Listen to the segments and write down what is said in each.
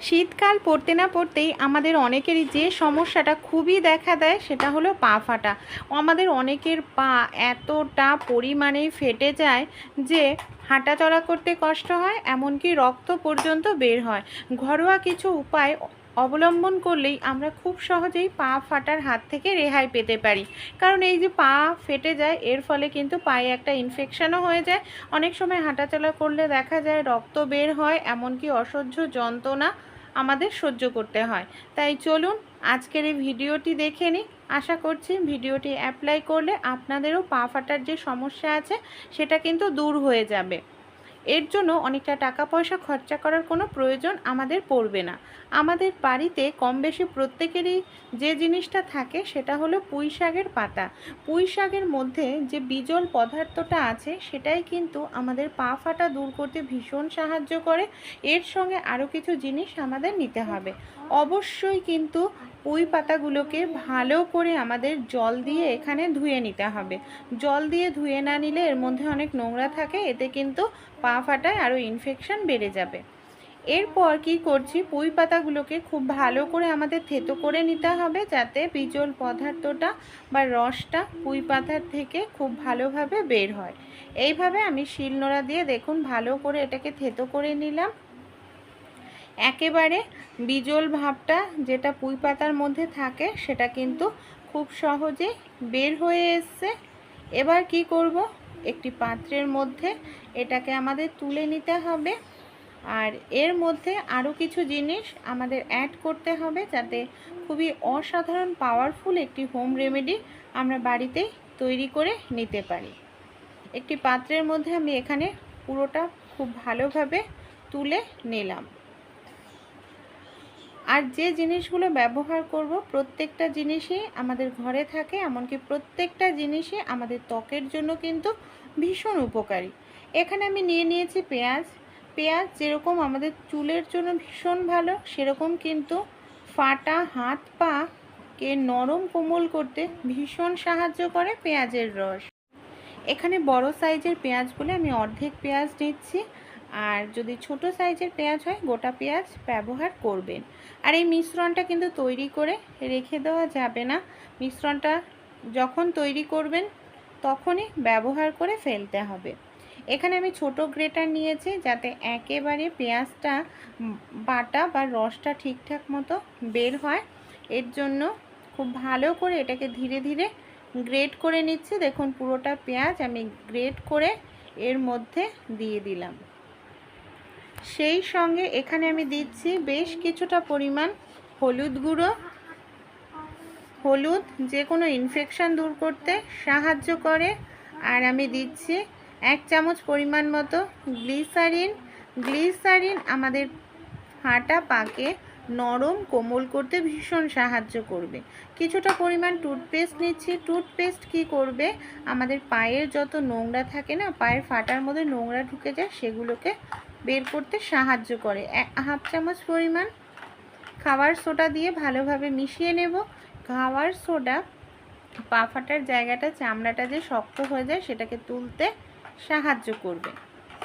শীতকাল পড়তে না পড়তেই আমাদের অনেকেরই যে সমস্যাটা খুবই দেখা দেয় সেটা হলো পা ফাটা। আমাদের অনেকের পা এতটা পরিমাণে ফেটে যায় যে হাঁটাচলা করতে কষ্ট হয়, এমনকি রক্ত পর্যন্ত বের হয়। ঘরোয়া কিছু উপায় অবলম্বন করলেই আমরা খুব সহজেই পা ফাটার হাত থেকে রেহাই পেতে পারি। কারণ এই যে পা ফেটে যায়, এর ফলে কিন্তু পায়ে একটা ইনফেকশনও হয়ে যায়। অনেক সময় হাঁটাচলা করলে দেখা যায় রক্ত বের হয়, এমনকি অসহ্য যন্ত্রণা আমাদের সহ্য করতে হয়। তাই চলুন আজকের এই ভিডিওটি দেখে নিই। আশা করছি ভিডিওটি অ্যাপ্লাই করলে আপনাদেরও পা ফাটার যে সমস্যা আছে, সেটা কিন্তু দূর হয়ে যাবে। এর জন্য অনেকটা টাকা পয়সা খরচা করার কোনো প্রয়োজন আমাদের পড়বে না। আমাদের বাড়িতে কম বেশি প্রত্যেকেরই যে জিনিসটা থাকে সেটা হলো পুঁই শাকের পাতা। পুঁই শাকের মধ্যে যে বিজল পদার্থটা আছে সেটাই কিন্তু আমাদের পা ফাটা দূর করতে ভীষণ সাহায্য করে। এর সঙ্গে আরও কিছু জিনিস আমাদের নিতে হবে। অবশ্যই কিন্তু পুঁই পাতাগুলোকে ভালো করে আমাদের জল দিয়ে এখানে ধুয়ে নিতে হবে। জল দিয়ে ধুয়ে না নিলে এর মধ্যে অনেক নোংরা থাকে, এতে কিন্তু পা ফাটায় আরও ইনফেকশান বেড়ে যাবে। এরপর কি করছি? পুঁই পাতাগুলোকে খুব ভালো করে আমাদের থেতো করে নিতে হবে যাতে বিজল পদার্থটা বা রসটা পুঁই পাতার থেকে খুব ভালোভাবে বের হয়। এইভাবে আমি শিলনোড়া দিয়ে দেখুন ভালো করে এটাকে থেতো করে নিলাম। একেবারে বিজল ভাবটা যেটা পুঁই পাতার মধ্যে থাকে, সেটা কিন্তু খুব সহজে বের হয়ে এসছে। এবার কি করব? একটি পাত্রের মধ্যে এটাকে আমাদের তুলে নিতে হবে। আর এর মধ্যে আরও কিছু জিনিস আমাদের অ্যাড করতে হবে যাতে খুবই অসাধারণ পাওয়ারফুল একটি হোম রেমেডি আমরা বাড়িতেই তৈরি করে নিতে পারি। একটি পাত্রের মধ্যে আমি এখানে পুরোটা খুব ভালোভাবে তুলে নিলাম। আর যে জিনিসগুলো ব্যবহার করব, প্রত্যেকটা জিনিসই আমাদের ঘরে থাকে, এমনকি প্রত্যেকটা জিনিসই আমাদের ত্বকের জন্য কিন্তু ভীষণ উপকারী। এখানে আমি নিয়ে নিয়েছি পেঁয়াজ। পেঁয়াজ যেরকম আমাদের চুলের জন্য ভীষণ ভালো, সেরকম কিন্তু ফাটা হাত পা কে নরম কোমল করতে ভীষণ সাহায্য করে পেঁয়াজের রস। এখানে বড় সাইজের পেঁয়াজগুলো আমি অর্ধেক পেঁয়াজ নিচ্ছি। আর যদি ছোট সাইজের পেঁয়াজ হয়, গোটা পেঁয়াজ ব্যবহার করবেন। আর এই মিশ্রণটা কিন্তু তৈরি করে রেখে দেওয়া যাবে না। মিশ্রণটা যখন তৈরি করবেন, তখনই ব্যবহার করে ফেলতে হবে। এখানে আমি ছোট গ্রেটার নিয়েছি যাতে একেবারে পেঁয়াজটা বাটা বা রসটা ঠিকঠাক মতো বের হয়। এর জন্য খুব ভালো করে এটাকে ধীরে ধীরে গ্রেট করে নিচ্ছি। দেখুন পুরোটা পেঁয়াজ আমি গ্রেট করে এর মধ্যে দিয়ে দিলাম। সেই সঙ্গে এখানে আমি দিচ্ছি বেশ কিছুটা পরিমাণ হলুদ গুঁড়ো। হলুদ যে কোনো ইনফেকশান দূর করতে সাহায্য করে। আর আমি দিচ্ছি এক চামচ পরিমাণ মতো গ্লিসারিন গ্লিসারিন আমাদের হাঁটা পাকে নরম কোমল করতে ভীষণ সাহায্য করবে। কিছুটা পরিমাণ টুথপেস্ট নিচ্ছি। টুথপেস্ট কি করবে? আমাদের পায়ের যত নোংরা থাকে না, পায়ের ফাটার মধ্যে নোংরা ঢুকে যায়, সেগুলোকে বের করতে সাহায্য করে। হাফ চামচ পরিমাণ খাবার সোডা দিয়ে ভালোভাবে মিশিয়ে নেব। খাবার সোডা পা ফাটার জায়গাটা, চামড়াটা যে শক্ত হয়ে যায়, সেটাকে তুলতে সাহায্য করবে।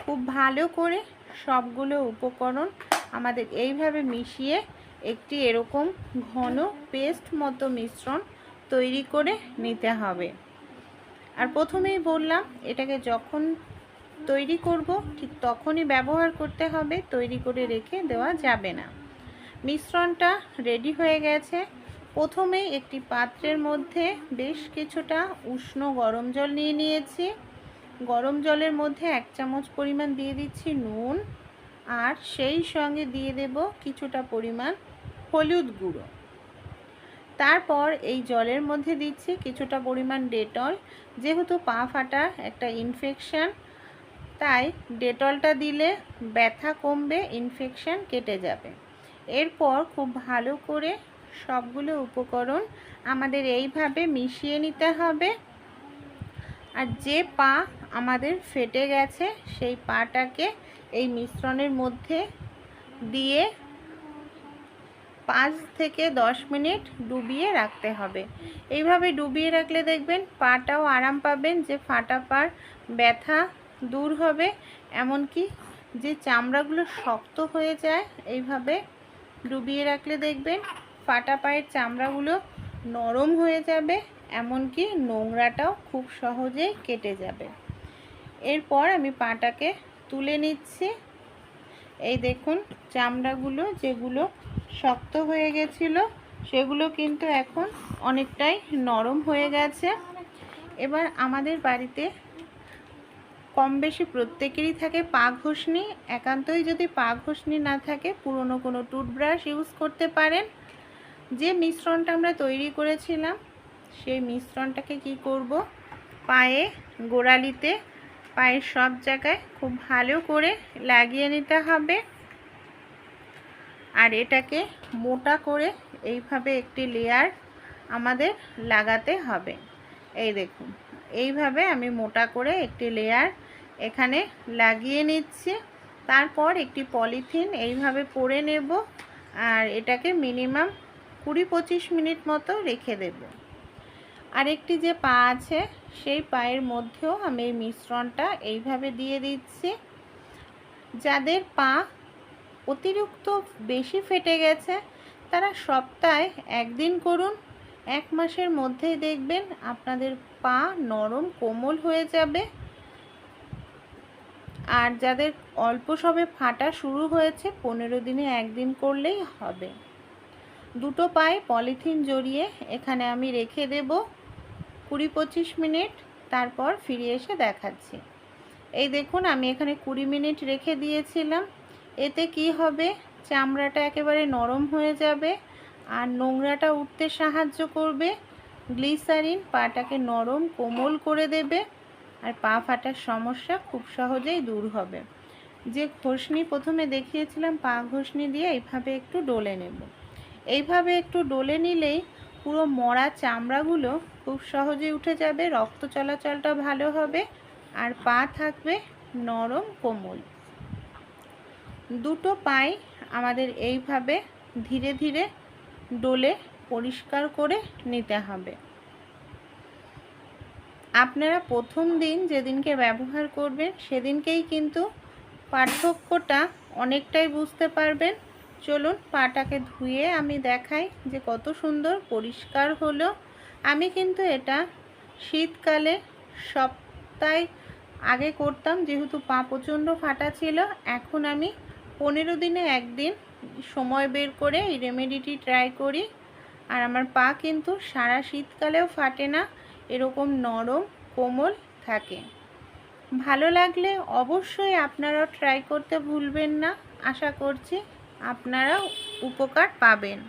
খুব ভালো করে সবগুলো উপকরণ আমাদের এইভাবে মিশিয়ে একটি এরকম ঘন পেস্ট মতো মিশ্রণ তৈরি করে নিতে হবে। আর প্রথমেই বললাম, এটাকে যখন তৈরি করব, ঠিক তখনই ব্যবহার করতে হবে, তৈরি করে রেখে দেওয়া যাবে না। মিশ্রণটা রেডি হয়ে গেছে। প্রথমেই একটি পাত্রের মধ্যে বেশ কিছুটা উষ্ণ গরম জল নিয়ে নিয়েছি। গরম জলের মধ্যে এক চামচ পরিমাণ দিয়ে দিচ্ছি নুন আর সেই সঙ্গে দিয়ে দেব কিছুটা পরিমাণ হলুদ গুঁড়ো। তারপর এই জলের মধ্যে দিচ্ছি কিছুটা পরিমাণ ডেটল, যেহেতু পা ফাটা একটা ইনফেকশান তাই ডেটলটা দিলে ব্যথা কমবে ইনফেকশান কেটে যাবে। এরপর খুব ভালো করে সবগুলো উপকরণ আমাদের এইভাবে মিশিয়ে নিতে হবে। আর যে পা আমাদের ফেটে গেছে, সেই পাটাকে এই মিশ্রণের মধ্যে দিয়ে পাঁচ থেকে দশ মিনিট ডুবিয়ে রাখতে হবে। এইভাবে ডুবিয়ে রাখলে দেখবেন পাটাও আরাম পাবেন যে ফাটা পার ব্যথা দূর হবে, এমনকি যে চামড়াগুলো শক্ত হয়ে যায়, এইভাবে ডুবিয়ে রাখলে দেখবেন ফাটা পায়ের চামড়াগুলো নরম হয়ে যাবে, এমনকি নোংরাটাও খুব সহজেই কেটে যাবে। এরপর আমি পাটাকে তুলে নিচ্ছি। এই দেখুন, চামড়াগুলো যেগুলো শক্ত হয়ে গেছিল, সেগুলো কিন্তু এখন অনেকটাই নরম হয়ে গেছে। এবার আমাদের বাড়িতে কম বেশি প্রত্যেকেরই থাকে পা ঘষনি। একান্তই যদি পা ঘষনি না থাকে, পুরনো কোনো টুথব্রাশ ইউজ করতে পারেন। যে মিশ্রণটা আমরা তৈরি করেছিলাম, সেই মিশ্রণটাকে কি করব? পায়ে গোড়ালিতে, পায়ের সব জায়গায় খুব ভালো করে লাগিয়ে নিতে হবে। আর এটাকে মোটা করে এইভাবে একটি লেয়ার আমাদের লাগাতে হবে। এই দেখুন, এইভাবে আমি মোটা করে একটি লেয়ার এখানে লাগিয়ে নিচ্ছি। তারপর একটি পলিথিন এইভাবে পরে নেব আর এটাকে মিনিমাম কুড়ি পঁচিশ মিনিট মতো রেখে দেব। আরেকটি যে পা আছে, সেই পায়ের মধ্যেও আমি এই মিশ্রণটা এইভাবে দিয়ে দিচ্ছি। যাদের পা অতিরিক্ত বেশি ফেটে গেছে, তারা সপ্তাহে একদিন করুন, এক মাসের মধ্যেই দেখবেন আপনাদের পা নরম কোমল হয়ে যাবে। আর যাদের অল্প সবে ফাটা শুরু হয়েছে, পনেরো দিনে একদিন করলেই হবে। দুটো পায়ে পলিথিন জড়িয়ে এখানে আমি রেখে দেব কুড়ি পঁচিশ মিনিট, তারপর ফিরে এসে দেখাচ্ছি। এই দেখুন, আমি এখানে কুড়ি মিনিট রেখে দিয়েছিলাম। এতে কি হবে? চামড়াটা একেবারে নরম হয়ে যাবে আর নোংরাটা উঠতে সাহায্য করবে। গ্লিসারিন পাটাকে নরম কোমল করে দেবে। আর পা ফাটার সমস্যা খুব সহজেই দূর হবে। যে ঘষনি প্রথমে দেখিয়েছিলাম, পা ঘষনি দিয়ে এইভাবে একটু ডলে নেব। এইভাবে একটু ডলে নিলেই পুরো মরা চামড়াগুলো খুব সহজে উঠে যাবে, রক্ত চলাচলটা ভালো হবে আর পা থাকবে নরম, কোমল। দুটো পাই আমাদের এইভাবে ধীরে ধীরে ডোলে পরিষ্কার করে নিতে হবে। আপনারা প্রথম দিন যেদিনকে ব্যবহার করবেন, সেদিনকেই কিন্তু পার্থক্যটা অনেকটাই বুঝতে পারবেন। চলুন পাটাকে ধুয়ে আমি দেখাই যে কত সুন্দর পরিষ্কার হলো। আমি কিন্তু এটা শীতকালে সপ্তাহে আগে করতাম, যেহেতু পা প্রচণ্ড ফাটা ছিল। এখন আমি পনেরো দিনে একদিন সময় বের করে এই রেমেডিটি ট্রাই করি। আর আমার পা কিন্তু সারা শীতকালেও ফাটে না। এরকম নরম কোমল থাকে। ভালো লাগলে অবশ্যই আপনারাও ট্রাই করতে ভুলবেন না। আশা করছি আপনারা উপকার পাবেন।